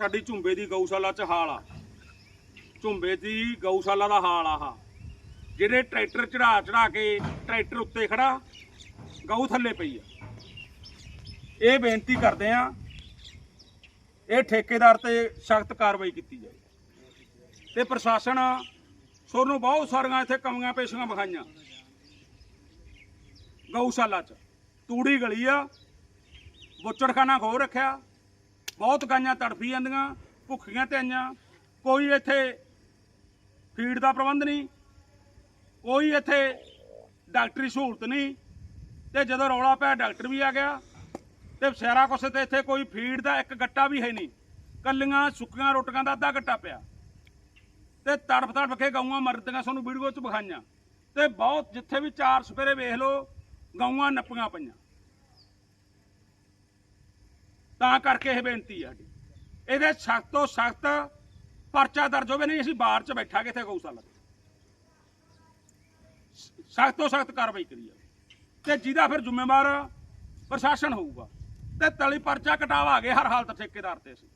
ਸਾਡੀ ਝੁੰਬੇ ਦੀ ਗਊਸ਼ਾਲਾ ਚ ਹਾਲ ਆ। ਝੁੰਬੇ ਦੀ ਗਊਸ਼ਾਲਾ ਦਾ ਹਾਲ ਆ ਆਹ। ਜਿਹੜੇ ਟਰੈਕਟਰ ਚੜਾ ਚੜਾ ਕੇ ਟਰੈਕਟਰ ਉੱਤੇ ਖੜਾ, ਗਊ ਥੱਲੇ ਪਈ ਆ। ਇਹ ਬੇਨਤੀ ਕਰਦੇ ਆ, ਇਹ ਠੇਕੇਦਾਰ ਤੇ ਸਖਤ ਕਾਰਵਾਈ ਕੀਤੀ ਜਾਏ। ਤੇ ਪ੍ਰਸ਼ਾਸਨ ਤੁਹਾਨੂੰ ਬਹੁਤ ਸਾਰੀਆਂ ਇੱਥੇ ਕਮੀਆਂ ਪੇਸ਼ੀਆਂ ਵਿਖਾਈਆਂ। ਗਊਸ਼ਾਲਾ ਚ ਤੂੜੀ ਗਲੀ ਆ, ਬੁੱਚੜਖਾਨਾ ਖੋ ਰੱਖਿਆ। ਬਹੁਤ ਗਾਈਆਂ ਤੜਫੀ ਜਾਂਦੀਆਂ, ਭੁੱਖੀਆਂ ਤੇ ਆਈਆਂ। ਕੋਈ ਇੱਥੇ ਫੀਡ ਦਾ ਪ੍ਰਬੰਧ ਨਹੀਂ, ਕੋਈ ਇੱਥੇ ਡਾਕਟਰੀ ਸਹੂਲਤ ਨਹੀਂ। ਤੇ ਜਦੋਂ ਰੌਲਾ ਪਿਆ, ਡਾਕਟਰ ਵੀ ਆ ਗਿਆ। ਤੇ ਸਾਰਾ ਕੁਛ ਤੇ ਇੱਥੇ ਕੋਈ ਫੀਡ ਦਾ ਇੱਕ ਗੱਟਾ ਵੀ ਹੈ ਨਹੀਂ। ਕੱਲੀਆਂ ਸੁੱਕੀਆਂ ਰੋਟੀਆਂ ਦਾ ਅੱਧਾ ਗੱਟਾ ਪਿਆ। ਤੇ ਤੜਫ ਤੜਫ ਕੇ ਗਊਆਂ ਮਰਦੀਆਂ, ਸਾਨੂੰ ਵੀਡੀਓ 'ਚ ਵਿਖਾਈਆਂ। ਤੇ ਬਹੁਤ ਜਿੱਥੇ ਵੀ ਚਾਰ ਸਪੇਰੇ ਵੇਖ ਲਓ, ਗਊਆਂ ਨੱਪੀਆਂ ਪਈਆਂ। ਤਾਂ ਕਰਕੇ ਇਹ ਬੇਨਤੀ ਹੈ ਸਾਡੀ। ਇਹਦੇ ਸਖਤ ਤੋਂ ਸਖਤ ਪਰਚਾ ਦਰਜ ਹੋਵੇ, ਨਹੀਂ ਅਸੀਂ ਬਾਹਰ 'ਚ ਬੈਠਾਂਗੇ ਇੱਥੇ ਗਊਸ਼ਾਲਾ ਸਖਤ ਤੋਂ ਸਖਤ ਕਾਰਵਾਈ ਕਰੀ ਜਾਵੇ। ਤੇ ਜਿਹਦਾ ਫਿਰ ਜ਼ਿੰਮੇਵਾਰ ਪ੍ਰਸ਼ਾਸਨ ਹੋਊਗਾ। ਤੇ ਤਲੀ ਪਰਚਾ ਕਟਾਵਾਂਗੇ ਹਰ ਹਾਲਤ ਠੇਕੇਦਾਰ ਤੇ ਅਸੀਂ।